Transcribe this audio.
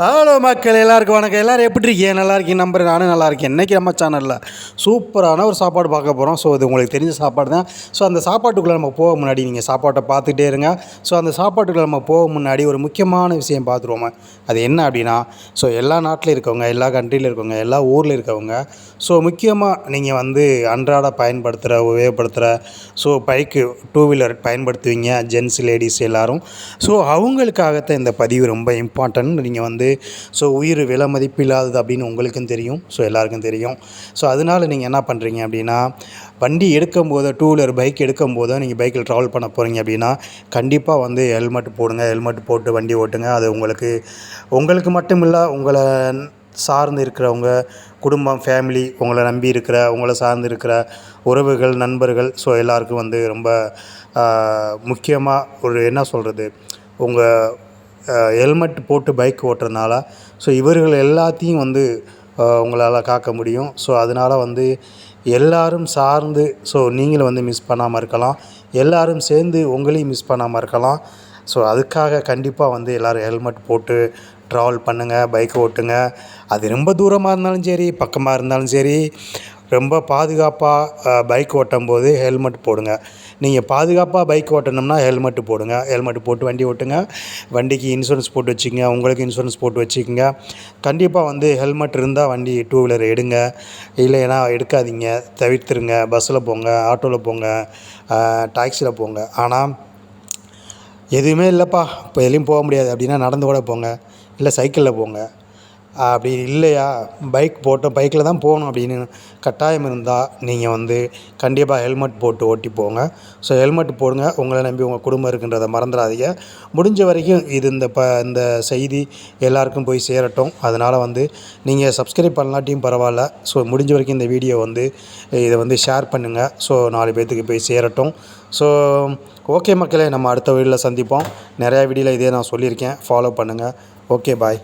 Hello மக்கள். எல்லாருக்கும் வணக்கம். எல்லோரும் எப்படி இருக்கீங்க? நல்லா இருக்கீங்க நம்பர் நானும் நல்லா இருக்கேன். இன்றைக்கி நம்ம சேனலில் சூப்பரான ஒரு சாப்பாடு பார்க்க போகிறோம் ஸோ இது உங்களுக்கு தெரிஞ்ச சாப்பாடு தான். ஸோ அந்த சாப்பாட்டுக்குள்ளே நம்ம போக முன்னாடி நீங்கள் சாப்பாட்டை பார்த்துட்டே இருங்க. ஸோ அந்த சாப்பாட்டுக்குள்ளே நம்ம போக முன்னாடி ஒரு முக்கியமான விஷயம் பார்த்துருவோம். அது என்ன அப்படின்னா ஸோ எல்லா நாட்டில் இருக்கவங்க எல்லா கண்ட்ரியில் இருக்கவங்க எல்லா ஊரில் இருக்கவங்க ஸோ முக்கியமாக நீங்கள் வந்து அன்றாட பயன்படுத்துகிற உபயோகப்படுத்துகிற ஸோ பைக்கு டூ வீலர் பயன்படுத்துவீங்க ஜென்ஸ் லேடிஸ் எல்லோரும். ஸோ அவங்களுக்காகத்தான் இந்த பதிவு ரொம்ப இம்பார்ட்டன்ட் நீங்கள் வந்து ஸோ உயிர் விலை மதிப்பில்லாதது அப்படின்னு உங்களுக்கும் தெரியும். ஸோ எல்லாருக்கும் தெரியும். ஸோ அதனால் நீங்கள் என்ன பண்ணுறீங்க அப்படின்னா வண்டி எடுக்கும்போது டூ வீலர் பைக் எடுக்கும் போதோ நீங்கள் பைக்கில் ட்ராவல் பண்ண போகிறீங்க அப்படின்னா கண்டிப்பாக வந்து ஹெல்மெட் போடுங்க. ஹெல்மெட் போட்டு வண்டி ஓட்டுங்க. அது உங்களுக்கு உங்களுக்கு மட்டும் இல்லை உங்களை சார்ந்து இருக்கிறவங்க குடும்பம் ஃபேமிலி உங்களை நம்பி இருக்கிற உங்களை சார்ந்து இருக்கிற உறவுகள் நண்பர்கள் ஸோ எல்லாருக்கும் வந்து ரொம்ப முக்கியமாக ஒரு என்ன சொல்கிறது உங்கள் ஹெல்மெட் போட்டு பைக் ஓட்டுறதுனால ஸோ இவர்கள் எல்லாத்தையும் வந்து உங்களால் காக்க முடியும். ஸோ அதனால் வந்து எல்லோரும் சார்ந்து ஸோ நீங்களும் வந்து மிஸ் பண்ணாமல் இருக்கலாம். எல்லோரும் சேர்ந்து உங்களையும் மிஸ் பண்ணாமல் இருக்கலாம். ஸோ அதுக்காக கண்டிப்பாக வந்து எல்லோரும் ஹெல்மெட் போட்டு ட்ராவல் பண்ணுங்கள் பைக் ஓட்டுங்க. அது ரொம்ப தூரமாக இருந்தாலும் சரி பக்கமாக இருந்தாலும் சரி ரொம்ப பாதுகாப்பாக பைக் ஓட்டும் போது ஹெல்மெட் போடுங்க. நீங்கள் பாதுகாப்பாக பைக் ஓட்டணும்னா ஹெல்மெட்டு போடுங்க. ஹெல்மெட் போட்டு வண்டி ஓட்டுங்க. வண்டிக்கு இன்சூரன்ஸ் போட்டு வச்சுக்கங்க. உங்களுக்கு இன்சூரன்ஸ் போட்டு வச்சுக்கோங்க. கண்டிப்பாக வந்து ஹெல்மெட் இருந்தால் வண்டி டூ வீலர் எடுங்க. இல்லைன்னா எடுக்காதீங்க. தவிர்த்துருங்க. பஸ்ஸில் போங்க ஆட்டோவில் போங்க டாக்ஸியில் போங்க. ஆனால் எதுவுமே இல்லைப்பா. இப்போ எதுலேயும் போக முடியாது. அப்படின்னா நடந்து கூட போங்க. இல்லை சைக்கிளில் போங்க. அப்படி இல்லையா? பைக் போட்டு பைக்கில் தான் போகணும் அப்படின்னு கட்டாயம் இருந்தால் நீங்கள் வந்து கண்டிப்பாக ஹெல்மெட் போட்டு ஓட்டி போங்க. ஸோ ஹெல்மெட் போடுங்க. உங்களை நம்பி உங்கள் குடும்பம் இருக்குன்றதை மறந்துடாதீங்க. முடிஞ்ச வரைக்கும் இது இந்த ப இந்த செய்தி எல்லாருக்கும் போய் சேரட்டும். அதனால் வந்து நீங்கள் சப்ஸ்கிரைப் பண்ணலாட்டியும் பரவாயில்ல. ஸோ முடிஞ்ச வரைக்கும் இந்த வீடியோ வந்து இதை வந்து ஷேர் பண்ணுங்கள் ஸோ நாலு பேர்த்துக்கு போய் சேரட்டும். ஸோ ஓகே மக்களே நம்ம அடுத்த வீடியோவில் சந்திப்போம். நிறையா வீடியோவில் இதே நான் சொல்லியிருக்கேன். ஃபாலோ பண்ணுங்கள் ஓகே பாய்